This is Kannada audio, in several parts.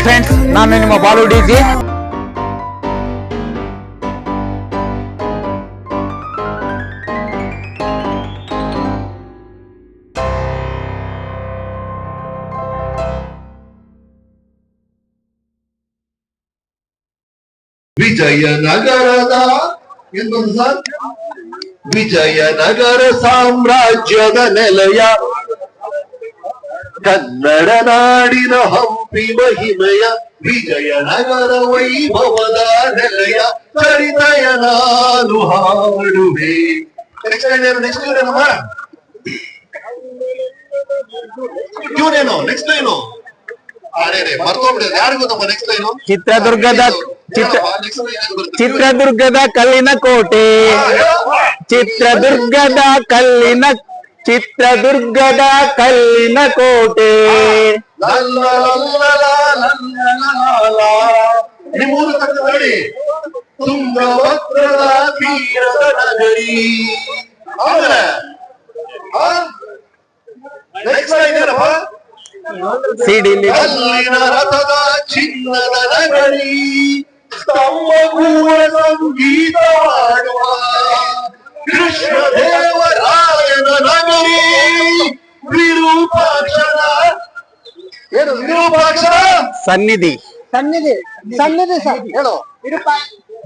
ಫ್ರೆಂಡ್ಸ್ ನಾನು ನಿಮ್ಮ ಬಾಲು ಡಿ ಜಿ ವಿಜಯನಗರದ ಏನ್ ಬಂತು ಸರ್ ವಿಜಯನಗರ ಸಾಮ್ರಾಜ್ಯದ ನೆಲೆಯ ಕನ್ನಡ ನಾಡಿನ ಹಂಪಿ ಮಹಿಮೆಯ ವಿಜಯನಗರ ವೈಭವದ ನೆಲೆಯ ಚರಿತಯ ನಾನು ಹಾಡುವೆ. ನೆಕ್ಸ್ಟ್ ಲೈನ್ ನೆಕ್ಸ್ಟ್ ಏನು? ಚಿತ್ರದುರ್ಗದ ಚಿತ್ರ ಚಿತ್ರದುರ್ಗದ ಕಲ್ಲಿನ ಕೋಟೆ. ಚಿತ್ರದುರ್ಗದ ಕಲ್ಲಿನ ಚಿತ್ರದುರ್ಗದ ಕಲ್ಲಿನ ಕೋಟೆ ನಿಮ್ಮೂರು ಕನ್ನಡ ನೋಡಿ ತುಂಗಭದ್ರದ ತೀರದ ನಗರಿ ಆಮೇಲೆ ನೆಕ್ಸ್ಟ್ ಲೈನ್ ಏನಪ್ಪ ಸಿಡಿಲಿ ಕಲ್ಲಿನ ರಥದ ಚಿನ್ನದ ನಗರಿ ಸ್ತಂಭಗೂಢ ಸಂಗೀತ ಹಾಡುವ ಕೃಷ್ಣ ದೇವರಾಯನ ನಗರಿ ವಿರೂಪಾಕ್ಷರ ಏನು ವಿರೂಪಾಕ್ಷರ ಸನ್ನಿಧಿ. ಸನ್ನಿಧಿ. ಸನ್ನಿಧಿ ಸರ್. ಹೇಳು.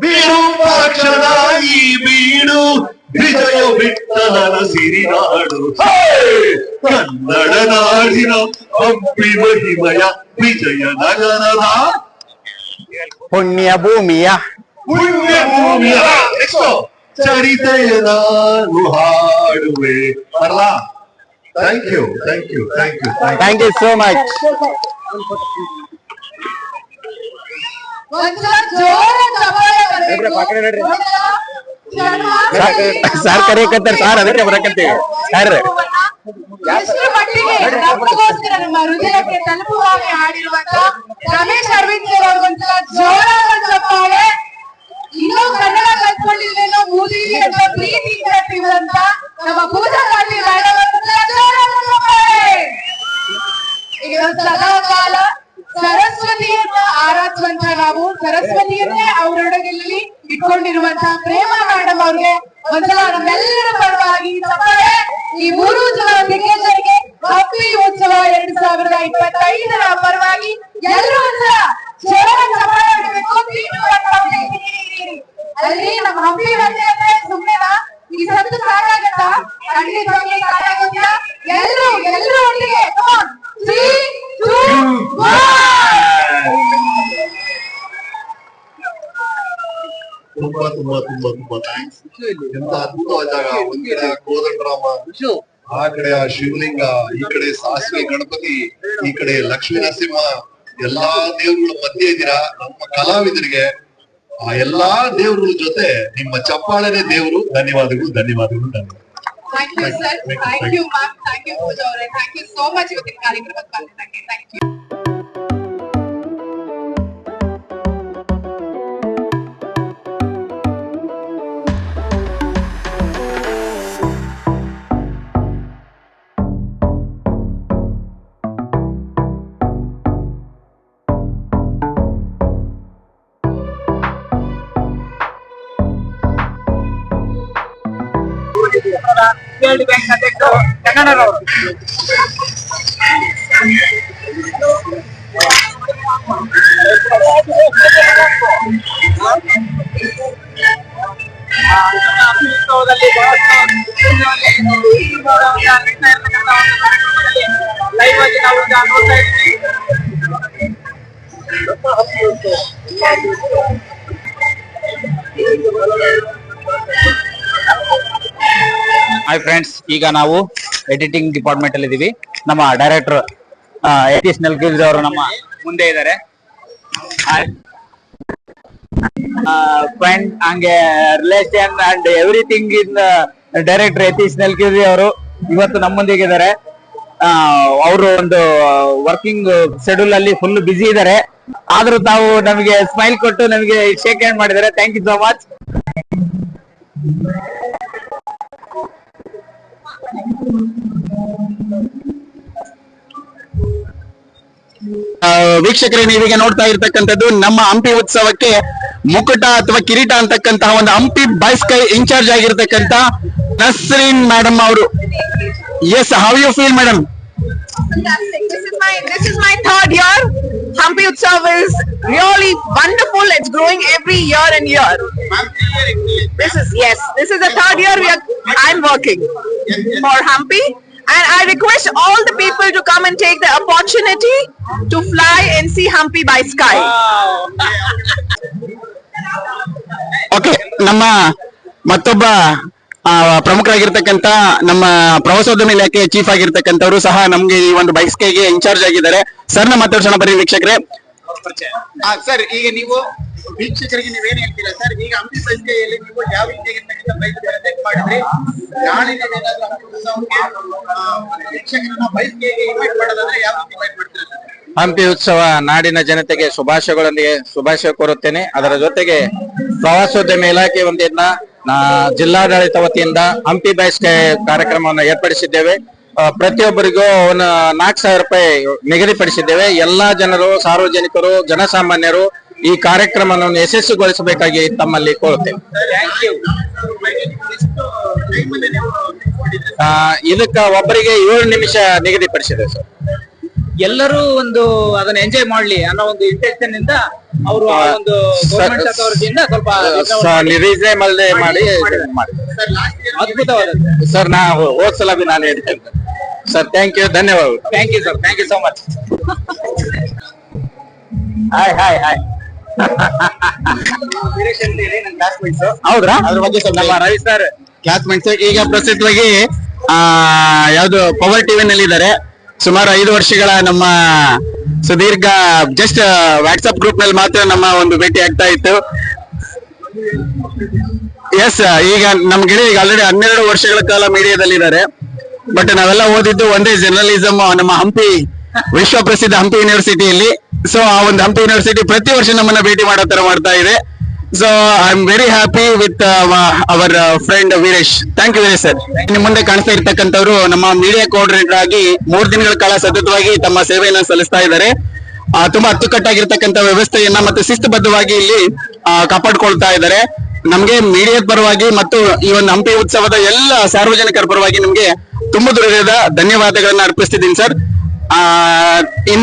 ವಿರೂಪಾಕ್ಷರ ಈ ಬೀಡು ವಿಜಯ ವಿಠಲನ ಸಿರಿನಾಡು. ಕನ್ನಡ ನಾಡಿನ ಹಂಪಿ ಮಹಿಮಯ ವಿಜಯನಗರದ ಪುಣ್ಯ ಭೂಮಿಯ. ಪುಣ್ಯ ಭೂಮಿಯ. ಚರಿತೆಯ ನಾನು ಹಾಡುವೆ. ಅಲ್ಲ thank you thank you thank you thank you so much. Sir ಕರೆಯಕತ್ತಾರ sir ಅದಕ್ಕೆ ಬರಕತ್ತೀವಿ. ಸರ್. ನಮ್ಮ ಹೃದಯಕ್ಕೆ ತಲುಪುವ ಹಾಗೆ ಹಾಡಿರುವಂತ ರಮೇಶ್ ಅರವಿಂದ್ ಜೋರ ಚಪ್ಪಾಳೆ ಇನ್ನೂ ಕನ್ನಡ ಕಲ್ತ್ಕೊಂಡಿದ್ರೇನೋ ಮೂದಿಗೆ ಅಂತ ಪ್ರೀತಿ ಅಂತ ನಮ್ಮ ಪೂಜಾ ಪಾಟೀಲ್ ಮೇಡಮ್ ಅವ್ರಿಗೊಂದ್ಸಲ ಜೋರಾದ ಚಪ್ಪಾಳೆ ಈಗ ಸದಾ ಕಾಲ ಸರಸ್ವತಿಯನ್ನ ಆರಾಧಿಸುವಂತ ನಾವು ಸರಸ್ವತಿಯನ್ನೇ ಅವರೊಡಗಿಲ್ಲಿ ಇಟ್ಕೊಂಡಿರುವಂತಹ ಪ್ರೇಮ ಮೇಡಮ್ ಅವ್ರಿಗೆ ಒಂದ್ಸಲ ನಮ್ಮೆಲ್ಲರ ಪರವಾಗಿ ಈ ಮೂರು ಜನ ದಿಗ್ಗಜರಿಗೆ ಹಂಪಿ ಉತ್ಸವ ಎರಡ್ ಸಾವಿರದ ಇಪ್ಪತ್ತೈದರ ಪರವಾಗಿ ಎಲ್ಲರೂ ಒಂದ್ಸಲ ಅಲ್ರಿ ನಮ್ಮ ಹಂಪಿ ಬಂದೆ ಅಂದ್ರೆ ಸುಮ್ಮನೆನಾ ಈ ಸತ್ತು ಸಾಕಾಗತ್ತಾ ಖಂಡಿತವಾಗಿ ಸಾಕಾಗೋದಿಲ್ಲ ಎಲ್ಲರೂ ಎಲ್ಲರೂ ಒಟ್ಟಿಗೆ. ತುಂಬಾ ತುಂಬಾ ತುಂಬಾ ತುಂಬಾ ಥ್ಯಾಂಕ್ಸ್ ಎಂತ ಅದ್ಭುತವಾದ ಜಾಗ ಒಂದ್ ಕೋದಂಡರಾಮ ಆ ಕಡೆ ಆ ಶಿವಲಿಂಗ, ಈ ಕಡೆ ಸಾಸಿವೆ, ಗಣಪತಿ, ಈ ಕಡೆ ಲಕ್ಷ್ಮೀ ನರಸಿಂಹ ಎಲ್ಲಾ ದೇವರುಗಳ ಮಧ್ಯೆ ಇದ್ದೀರಾ ನಮ್ಮ ಕಲಾವಿದರಿಗೆ ಆ ಎಲ್ಲಾ ದೇವರುಗಳ ಜೊತೆ ನಿಮ್ಮ ಚಪ್ಪಾಳೆನೇ ದೇವರು ಧನ್ಯವಾದಗಳು ಧನ್ಯವಾದಗಳು ಧನ್ಯವಾದ Thank you, sir. Thank you, ma'am. Thank you, Pooja. Thank you so much ಇವತ್ತಿನ ಕಾರ್ಯಕ್ರಮಕ್ಕೆ ಥ್ಯಾಂಕ್ Thank you. ಕನ್ನಡದವರು ಲೈವ್ ಆಗಿ ನಾವು ಈಗ ನೋಡ್ತಾ ಇದ್ದೀವಿ ಹಾಯ್ ಫ್ರೆಂಡ್ಸ್ ಈಗ ನಾವು ಎಡಿಟಿಂಗ್ ಡಿಪಾರ್ಟ್ಮೆಂಟ್ ಅಲ್ಲಿ ಇದೀವಿ. ನಮ್ಮ ಡೈರೆಕ್ಟರ್ ಯತೀಶ್ ನಲ್ಗಿರಿ ಅವರು ನಮ್ಮ ಮುಂದೆ ಇದ್ದಾರೆ. ಫ್ರೆಂಡ್ ಹಂಗೆ relation and everything in director Yatish Nalgiri ಅವರು ಇವತ್ತು ನಮ್ಮ ಮುಂದಿಗೆ ಇದ್ದಾರೆ ಅವರು ಒಂದು ವರ್ಕಿಂಗ್ ಶೆಡ್ಯೂಲ್ ಅಲ್ಲಿ ಫುಲ್ ಬಿಸಿ ಇದ್ದಾರೆ. ಆದ್ರೂ ತಾವು ನಮಗೆ ಸ್ಮೈಲ್ ಕೊಟ್ಟು ನಮಗೆ ಶೇಕ್ ಹ್ಯಾಂಡ್ ಮಾಡಿದ್ದಾರೆ ಥ್ಯಾಂಕ್ ಯು ಸೋ ಮಚ್ ವೀಕ್ಷಕರೇ ನೀವೀಗ ನೋಡ್ತಾ ಇರ್ತಕ್ಕಂಥದ್ದು ನಮ್ಮ ಹಂಪಿ ಉತ್ಸವಕ್ಕೆ ಮುಕುಟ ಅಥವಾ ಕಿರೀಟ ಅಂತಕ್ಕಂತಹ ಒಂದು ಹಂಪಿ ಬೈಸ್ಕೈ ಇನ್ಚಾರ್ಜ್ ಆಗಿರ್ತಕ್ಕಂತ ನಸ್ರೀನ್ ಮೇಡಮ್ ಅವರು yes how you feel madam Hampi Utsava is my this is my third year. Hampi Utsav is really wonderful. It's growing every year and year. This is yes. This is the third year we are. I'm working for Hampi, and I request all the people to come and take the opportunity to fly and see Hampi by sky. Okay ನಮ್ಮ ಮತ್ತೊಬ್ಬ ಪ್ರಮುಖರಾಗಿರ್ತಕ್ಕಂತ ನಮ್ಮ ಪ್ರವಾಸೋದ್ಯಮ ಇಲಾಖೆ ಚೀಫ್ ಆಗಿರ್ತಕ್ಕಂಥವ್ರು ಸಹ ನಮ್ಗೆ ಈ ಒಂದು ಬೈಸ್ಕೈಗೆ ಇನ್ಚಾರ್ಜ್ ಆಗಿದ್ದಾರೆ. ಸರ್ನ ಮಾತಾಡ್ಸೋಣ ಬರೀ ವೀಕ್ಷಕರೇ. ಸರ್ ಈಗ ನೀವು ವೀಕ್ಷಕರಿಗೆ ನೀವೇನ್ ಹೇಳ್ತೀರಾ? ಸರ್ ಈಗ ಹಂಪಿ ಸಂಖ್ಯೆಯಲ್ಲಿ ನೀವು ಯಾವ ರೀತಿಯಾಗಿರ್ತಕ್ಕಂಥ ಪ್ರಯತ್ನ ಚೆಕ್ ಮಾಡಿದ್ರಿ? ನಾಳೆ ನೀವೇನಾದ್ರೂ ಹಂಪಿ ಉತ್ಸವಕ್ಕೆ ಆ, ವೀಕ್ಷಕರನ್ನ ಬೈಕ್ಗೆ ಇನ್ವೈಟ್ ಮಾಡೋದಾದ್ರೆ ಯಾವ ರೀತಿ ಇನ್ವೈಟ್ ಮಾಡ್ತೀರಾ ಸರ್? ಹಂಪಿ ಉತ್ಸವ ನಾಡಿನ ಜನತೆಗೆ ಶುಭಾಶಯಗಳೊಂದಿಗೆ ಶುಭಾಶಯ ಕೋರುತ್ತೇನೆ. ಅದರ ಜೊತೆಗೆ ಪ್ರವಾಸೋದ್ಯಮ ಇಲಾಖೆ ನಾ ಜಿಲ್ಲಾಡಳಿತ ವತಿಯಿಂದ ಹಂಪಿ ಬೈಸ್ ಕಾರ್ಯಕ್ರಮವನ್ನು ಏರ್ಪಡಿಸಿದ್ದೇವೆ. ಪ್ರತಿಯೊಬ್ಬರಿಗೂ ಅವನ ನಾಲ್ಕು ಸಾವಿರ ರೂಪಾಯಿ ನಿಗದಿಪಡಿಸಿದ್ದೇವೆ. ಎಲ್ಲಾ ಜನರು ಸಾರ್ವಜನಿಕರು ಜನಸಾಮಾನ್ಯರು ಈ ಕಾರ್ಯಕ್ರಮವನ್ನು ಯಶಸ್ವಿಗೊಳಿಸಬೇಕಾಗಿ ತಮ್ಮಲ್ಲಿ ಕೋರುತ್ತೇವೆ. ಇದಕ್ಕ ಒಬ್ಬರಿಗೆ ಏಳು ನಿಮಿಷ ನಿಗದಿಪಡಿಸಿದೆ ಸರ್. ಎಲ್ಲರೂ ಒಂದು ಅದನ್ನ ಎಂಜಾಯ್ ಮಾಡ್ಲಿ ಅನ್ನೋ ಒಂದು ಇಂಟೆನ್ಷನ್ ಇಂದ ಅವರು ಒಂದು ಗೌರ್ಮೆಂಟ್ ಅಥಾರಿಟಿಯಿಂದ ಸ್ವಲ್ಪ ರೀಸನೇಬಲ್ ಮಾಡಿ ಅದ್ಭುತವಾದ ಸರ್ ನಾ ಹೋದ್ ಸಲ ನಾನು ಹೇಳ್ತೇನೆ. ಸರ್ ಥ್ಯಾಂಕ್ ಯು ಧನ್ಯವಾದಗಳು thank you sir thank you so much hi hi hi ಹೌದ್ರಾ? ಅದ್ರ ಬಗ್ಗೆ ಸ್ವಲ್ಪ ನಮ್ಮ ರವಿ ಸರ್ ಕ್ಲಾಸ್ಮೇಟ್ಸ್ ಈಗ ಪ್ರಸ್ತುತವಾಗಿ ಆ ಯಾವ್ದು ಪವರ್ ಟಿವಿ ನಲ್ಲಿ ಇದ್ದಾರೆ ಸುಮಾರು ಐದು ವರ್ಷಗಳ ನಮ್ಮ ಸುದೀರ್ಘ ಜಸ್ಟ್ ವಾಟ್ಸ್ಆಪ್ ಗ್ರೂಪ್ನಲ್ಲಿ ಮಾತ್ರ ನಮ್ಮ ಒಂದು ಭೇಟಿ ಆಗ್ತಾ ಇತ್ತು. ಎಸ್ ಈಗ ನಮ್ಗೆ ಈಗ ಆಲ್ರೆಡಿ ಹನ್ನೆರಡು ವರ್ಷಗಳ ಕಾಲ ಮೀಡಿಯಾದಲ್ಲಿ ಇದ್ದಾರೆ ಬಟ್ ನಾವೆಲ್ಲ ಓದಿದ್ದು ಒಂದೇ ಜರ್ನಲಿಸಮ್ ನಮ್ಮ ಹಂಪಿ, ವಿಶ್ವ ಪ್ರಸಿದ್ಧ ಹಂಪಿ ಯೂನಿವರ್ಸಿಟಿಯಲ್ಲಿ ಸೊ ಆ ಒಂದು ಹಂಪಿ ಯೂನಿವರ್ಸಿಟಿ ಪ್ರತಿ ವರ್ಷ ನಮ್ಮನ್ನ ಭೇಟಿ ಮಾಡೋ ತರ ಮಾಡ್ತಾ ಇದೆ. So I am very happy with our friend Veeresh. Thank you Veeresh sir ನಿಮ್ಮ ಮುಂದೆ ಕಾಣಿಸ್ತಾ ಇರ್ತಕ್ಕಂಥವ್ರು ನಮ್ಮ ಮೀಡಿಯಾ ಕೋಆರ್ಡಿನೇಟರ್ ಆಗಿ ಮೂರ್ ದಿನಗಳ ಕಾಲ ಸತತವಾಗಿ ತಮ್ಮ ಸೇವೆಯನ್ನ ಸಲ್ಲಿಸ್ತಾ ಇದ್ದಾರೆ. ತುಂಬಾ ಅಚ್ಚುಕಟ್ಟಾಗಿರ್ತಕ್ಕಂಥ ವ್ಯವಸ್ಥೆಯನ್ನ ಮತ್ತು ಶಿಸ್ತುಬದ್ಧವಾಗಿ ಇಲ್ಲಿ ಕಾಪಾಡ್ಕೊಳ್ತಾ ಇದ್ದಾರೆ. ನಮ್ಗೆ ಮೀಡಿಯಾದ ಪರವಾಗಿ ಮತ್ತು ಈ ಒಂದು ಹಂಪಿ ಉತ್ಸವದ ಎಲ್ಲ ಸಾರ್ವಜನಿಕರ ಪರವಾಗಿ ನಿಮ್ಗೆ ತುಂಬ ದುರ್ಗದ ಧನ್ಯವಾದಗಳನ್ನ ಅರ್ಪಿಸ್ತಿದ್ದೀನಿ, ಸರ್. ಆ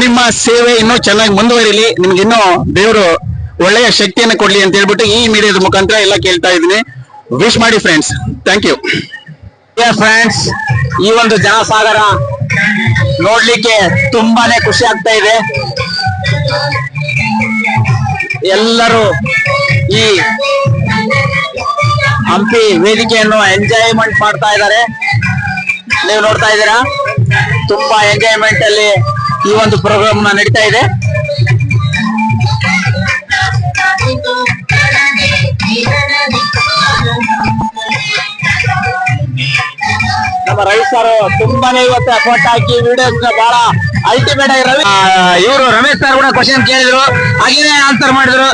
ನಿಮ್ಮ ಸೇವೆ ಇನ್ನೂ ಚೆನ್ನಾಗಿ ಮುಂದುವರಿಲಿ. ನಿಮ್ಗೆ ಇನ್ನೂ ದೇವರು ಒಳ್ಳೆಯ ಶಕ್ತಿಯನ್ನು ಕೊಡ್ಲಿ ಅಂತ ಹೇಳ್ಬಿಟ್ಟು ಈ ಮೀಡಿಯಾದ ಮುಖಾಂತರ ಎಲ್ಲ ಕೇಳ್ತಾ ಇದ್ದೀನಿ. ವಿಶ್ ಮಾಡಿ ಫ್ರೆಂಡ್ಸ್ ಥ್ಯಾಂಕ್ ಯು ಫ್ರೆಂಡ್ಸ್ ಈ ಒಂದು ಜನಸಾಗರ ನೋಡ್ಲಿಕ್ಕೆ ತುಂಬಾನೇ ಖುಷಿ ಆಗ್ತಾ ಇದೆ. ಎಲ್ಲರೂ ಈ ಹಂಪಿ ವೇದಿಕೆಯನ್ನು ಎಂಜಾಯ್ಮೆಂಟ್ ಮಾಡ್ತಾ ಇದ್ದಾರೆ. ನೀವು ನೋಡ್ತಾ ಇದ್ದೀರಾ? ತುಂಬಾ ಎಂಜಾಯ್ಮೆಂಟ್ ಅಲ್ಲಿ ಈ ಒಂದು ಪ್ರೋಗ್ರಾಮ್ ನಡೀತಾ ಇದೆ. ನಮ್ಮ ರವಿ ಸರ್ ತುಂಬಾನೇ ಇವತ್ತು ಅಕೌಂಟ್ ಹಾಕಿ ವಿಡಿಯೋಸ್ ಬಹಳ ಅಲ್ಟಿಮೇಟ್ ಆಗಿ ರವಿ ಇವರು ರಮೇಶ್ ಸರ್ ಕೂಡ ಕ್ವಶನ್ ಕೇಳಿದ್ರು. ಹಾಗೇನೆ ಆನ್ಸರ್ ಮಾಡಿದ್ರು.